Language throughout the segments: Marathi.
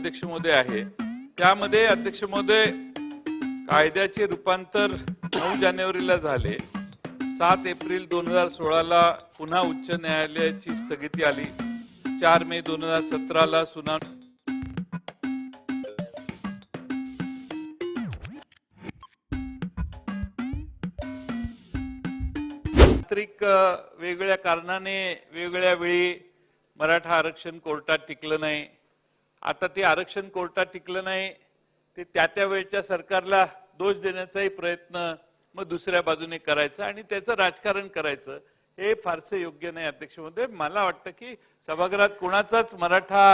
अध्यक्ष महोदय आहे. त्यामध्ये अध्यक्ष महोदय कायद्याचे रूपांतर नऊ जानेवारीला झाले. सात एप्रिल दोन हजार सोळाला पुन्हा उच्च न्यायालयाची स्थगिती आली. चार मे दोन हजार सतराला सुनावणी तांत्रिक वेगळ्या कारणाने वेगळ्या वेळी मराठा आरक्षण कोर्टात टिकलं नाही. आता ते आरक्षण कोर्टात टिकलं नाही ते त्या त्या वेळच्या सरकारला दोष देण्याचाही प्रयत्न मग दुसऱ्या बाजूने करायचा आणि त्याचं राजकारण करायचं हे फारसे योग्य नाही अध्यक्ष महोदय मला वाटतं की सभागृहात कोणाचाच मराठा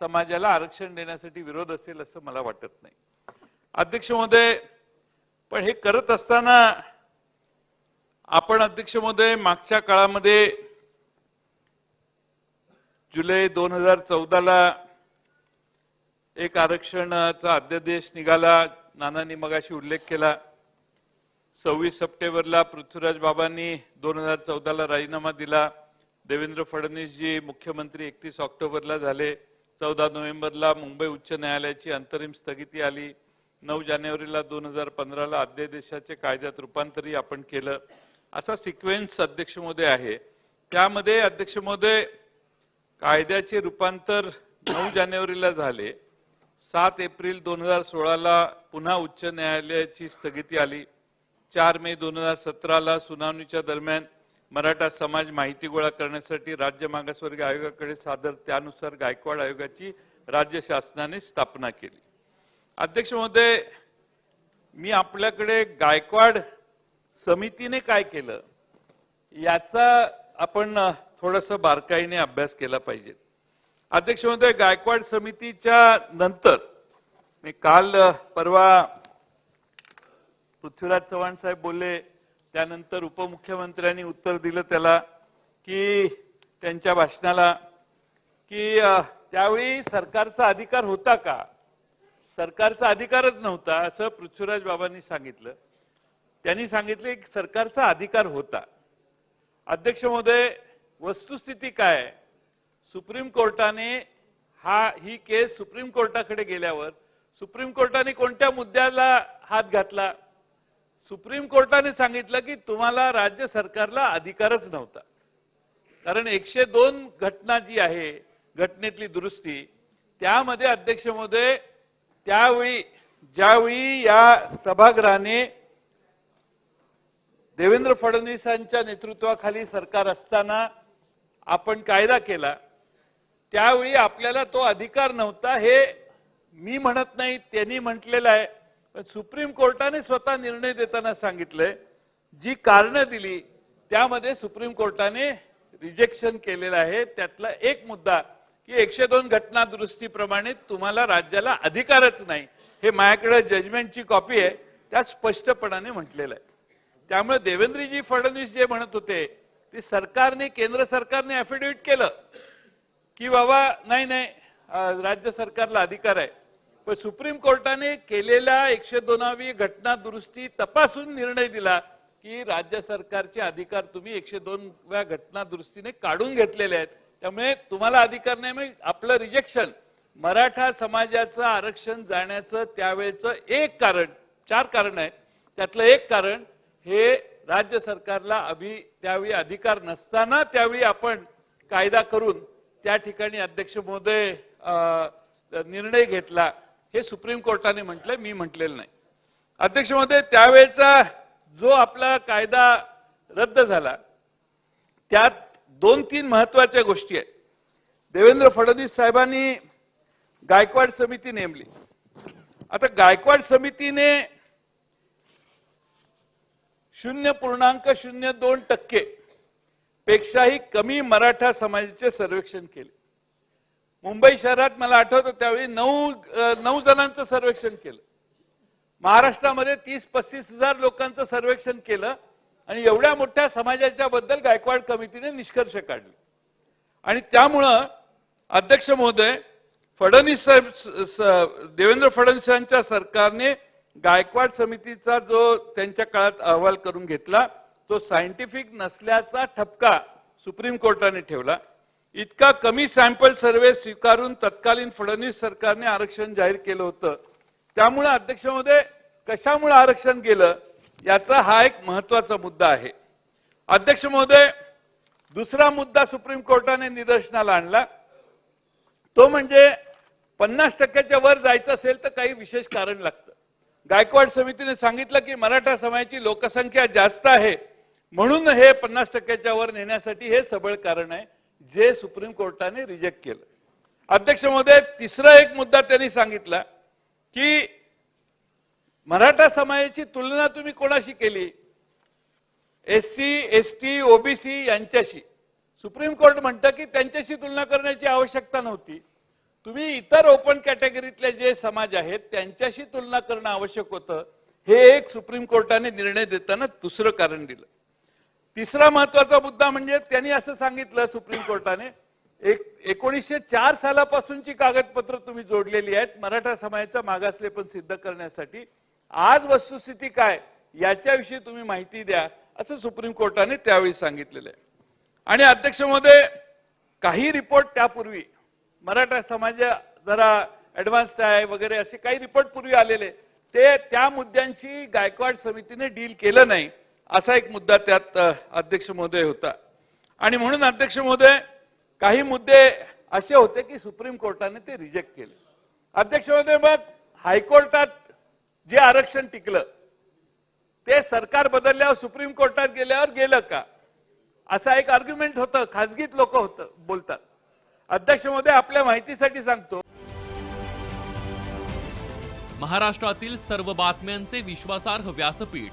समाजाला आरक्षण देण्यासाठी विरोध असेल असं मला वाटत नाही. अध्यक्ष महोदय पण हे करत असताना आपण अध्यक्ष महोदय मागच्या काळामध्ये जुलै दोन हजार चौदाला एक आरक्षणाचा अध्यादेश निघाला. नानांनी मगाशी उल्लेख केला. सव्वीस सप्टेंबरला पृथ्वीराज बाबांनी दोन हजार चौदाला राजीनामा दिला. देवेंद्र फडणवीसजी मुख्यमंत्री एकतीस ऑक्टोबरला झाले. चौदा नोव्हेंबरला मुंबई उच्च न्यायालयाची अंतरिम स्थगिती आली. नऊ जानेवारीला दोन हजार पंधराला अध्यादेशाचे कायद्यात रूपांतरही आपण केलं. असा सिक्वेन्स अध्यक्ष महोदय आहे. त्यामध्ये अध्यक्ष महोदय कायद्याचे रूपांतर नऊ जानेवारीला झाले. सात एप्रिल दोन हजार सोळाला पुन्हा उच्च न्यायालयाची स्थगिती आली. चार मे दोन हजार सतराला सुनावणीच्या दरम्यान मराठा समाज माहिती गोळा करण्यासाठी राज्य मागासवर्ग आयोगाकडे सादर त्यानुसार गायकवाड आयोगाची राज्य शासनाने स्थापना केली. अध्यक्ष महोदय मी आपल्याकडे गायकवाड समितीने काय केलं याचा आपण थोडस बारकाईने अभ्यास केला पाहिजे. अध्यक्ष महोदय गायकवाड समितीच्या नंतर मी काल परवा पृथ्वीराज चव्हाण साहेब बोलले त्यानंतर उपमुख्यमंत्र्यांनी उत्तर दिलं त्याला की त्यांच्या भाषणाला की त्यावेळी सरकारचा अधिकार होता का? सरकारचा अधिकारच नव्हता असं पृथ्वीराज बाबांनी सांगितलं. त्यांनी सांगितले की सरकारचा अधिकार होता. अध्यक्ष महोदय वस्तुस्थिती काय आहे? सुप्रीम कोर्टाने हा ही केस सुप्रीम कोर्टाकडे गेल्यावर सुप्रीम कोर्टाने कोणत्या मुद्द्याला हात घातला? सुप्रीम कोर्टाने सांगितलं की तुम्हाला राज्य सरकारला अधिकारच नव्हता. कारण एकशे दोन घटना जी आहे घटनेतली दुरुस्ती त्यामध्ये अध्यक्ष महोदय त्यावेळी ज्यावेळी या सभागृहाने देवेंद्र फडणवीसांच्या नेतृत्वाखाली सरकार असताना आपण कायदा केला त्यावेळी आपल्याला तो अधिकार नव्हता. हे मी म्हणत नाही त्यांनी म्हटलेलं आहे. पण सुप्रीम कोर्टाने स्वतः निर्णय देताना सांगितलंय. जी कारणं दिली त्यामध्ये सुप्रीम कोर्टाने रिजेक्शन केलेलं आहे. त्यातला एक मुद्दा की एकशे दोन घटना दुरुस्तीप्रमाणे तुम्हाला राज्याला अधिकारच नाही. हे माझ्याकडे जजमेंटची कॉपी आहे. त्यात स्पष्टपणाने म्हटलेलं आहे. त्यामुळे देवेंद्रजी फडणवीस जे म्हणत होते ते सरकारने केंद्र सरकारने अफिडेविट केलं. की बाबा नाही नाही राज्य सरकारला अधिकार आहे. पण सुप्रीम कोर्टाने केलेल्या एकशे दोनावी घटना दुरुस्ती तपासून निर्णय दिला की राज्य सरकारचे अधिकार तुम्ही एकशे दोनव्या घटना दुरुस्तीने काढून घेतलेले आहेत. त्यामुळे तुम्हाला अधिकार नाही म्हणजे आपलं रिजेक्शन मराठा समाजाचं आरक्षण जाण्याचं त्यावेळेचं एक कारण चार कारण आहे त्यातलं एक कारण हे राज्य सरकारला अभि त्यावेळी अधिकार नसताना त्यावेळी आपण कायदा करून त्या ठिकाणी अध्यक्ष महोदय निर्णय घेतला. हे सुप्रीम कोर्टाने म्हटलंय मी म्हटलेलं नाही. अध्यक्ष महोदय त्यावेळेचा जो आपला कायदा रद्द झाला त्यात दोन तीन महत्त्वाच्या गोष्टी आहेत. देवेंद्र फडणवीस साहेबांनी गायकवाड समिती नेमली. आता गायकवाड समितीने शून्य पूर्णांक शून्य दोन टक्के पेक्षाही कमी मराठा समाजाचे सर्वेक्षण केले. मुंबई शहरात मला आठवतं त्यावेळी नऊ नऊ जणांचं सर्वेक्षण केलं. महाराष्ट्रामध्ये तीस पस्तीस हजार लोकांचं सर्वेक्षण केलं आणि एवढ्या मोठ्या समाजाच्या बद्दल गायकवाड कमिटीने निष्कर्ष काढले. आणि त्यामुळं अध्यक्ष महोदय फडणवीस साहेब देवेंद्र फडणवीसांच्या सरकारने गायकवाड समितीचा जो त्यांच्या काळात अहवाल करून घेतला तो सायंटिफिक नसल्याचा ठपका सुप्रीम कोर्टाने ठेवला. इतका कमी सॅम्पल सर्वे स्वीकारून तत्कालीन फडणवीस सरकारने आरक्षण जाहीर केलं होतं. त्यामुळे अध्यक्ष कशामुळे आरक्षण गेलं याचा हा एक महत्त्वाचा मुद्दा आहे. अध्यक्ष महोदय दुसरा मुद्दा सुप्रीम कोर्टाने निदर्शनाला आणला. तो म्हणजे पन्नास टक्क्याच्या वर जायचं असेल तर काही विशेष कारण लागतं. गायकवाड समितीने सांगितलं की मराठा समाजाची लोकसंख्या जास्त आहे म्हणून हे पन्नास टक्क्याच्या वर नेण्यासाठी हे सबळ कारण आहे जे सुप्रीम कोर्टाने रिजेक्ट केलं. अध्यक्ष महोदय तिसरा एक मुद्दा त्यांनी सांगितला की मराठा समाजाची तुलना तुम्ही कोणाशी केली? S C S T OBC यांच्याशी. सुप्रीम कोर्ट म्हणतं की त्यांच्याशी तुलना करण्याची आवश्यकता नव्हती. तुम्ही इतर ओपन कॅटेगरीतले जे समाज आहेत त्यांच्याशी तुलना करणं आवश्यक होतं. हे एक सुप्रीम कोर्टाने निर्णय देताना दुसरं कारण दिलं. तिसरा महत्त्वाचा मुद्दा म्हणजे त्यांनी असं सांगितलं सुप्रीम कोर्टाने एक एकोणीसशे चार सालापासूनची कागदपत्र तुम्ही जोडलेली आहेत मराठा समाजाचा मागासले पण सिद्ध करण्यासाठी. आज वस्तुस्थिती काय याच्याविषयी तुम्ही माहिती द्या असं सुप्रीम कोर्टाने त्यावेळी सांगितलेलं आहे. आणि अध्यक्ष महोदय काही रिपोर्ट त्यापूर्वी मराठा समाज जरा ऍडव्हान्स्ड आहे वगैरे असे काही रिपोर्ट पूर्वी आलेले ते त्या मुद्द्यांशी गायकवाड समितीने डील केलं नाही. असा एक मुद्दा त्यात अध्यक्ष महोदय होता. आणि म्हणून अध्यक्ष महोदय काही मुद्दे असे होते की सुप्रीम कोर्टाने ते रिजेक्ट केले. अध्यक्ष महोदय मग हायकोर्टात जे आरक्षण टिकलं ते सरकार बदलल्यावर सुप्रीम कोर्टात गेल्यावर गेलं का? असा एक आर्ग्युमेंट होतं खाजगीत लोक होतं बोलतात. अध्यक्ष महोदय आपल्या माहितीसाठी सांगतो. महाराष्ट्रातील सर्व बातम्यांचे विश्वासार्ह व्यासपीठ.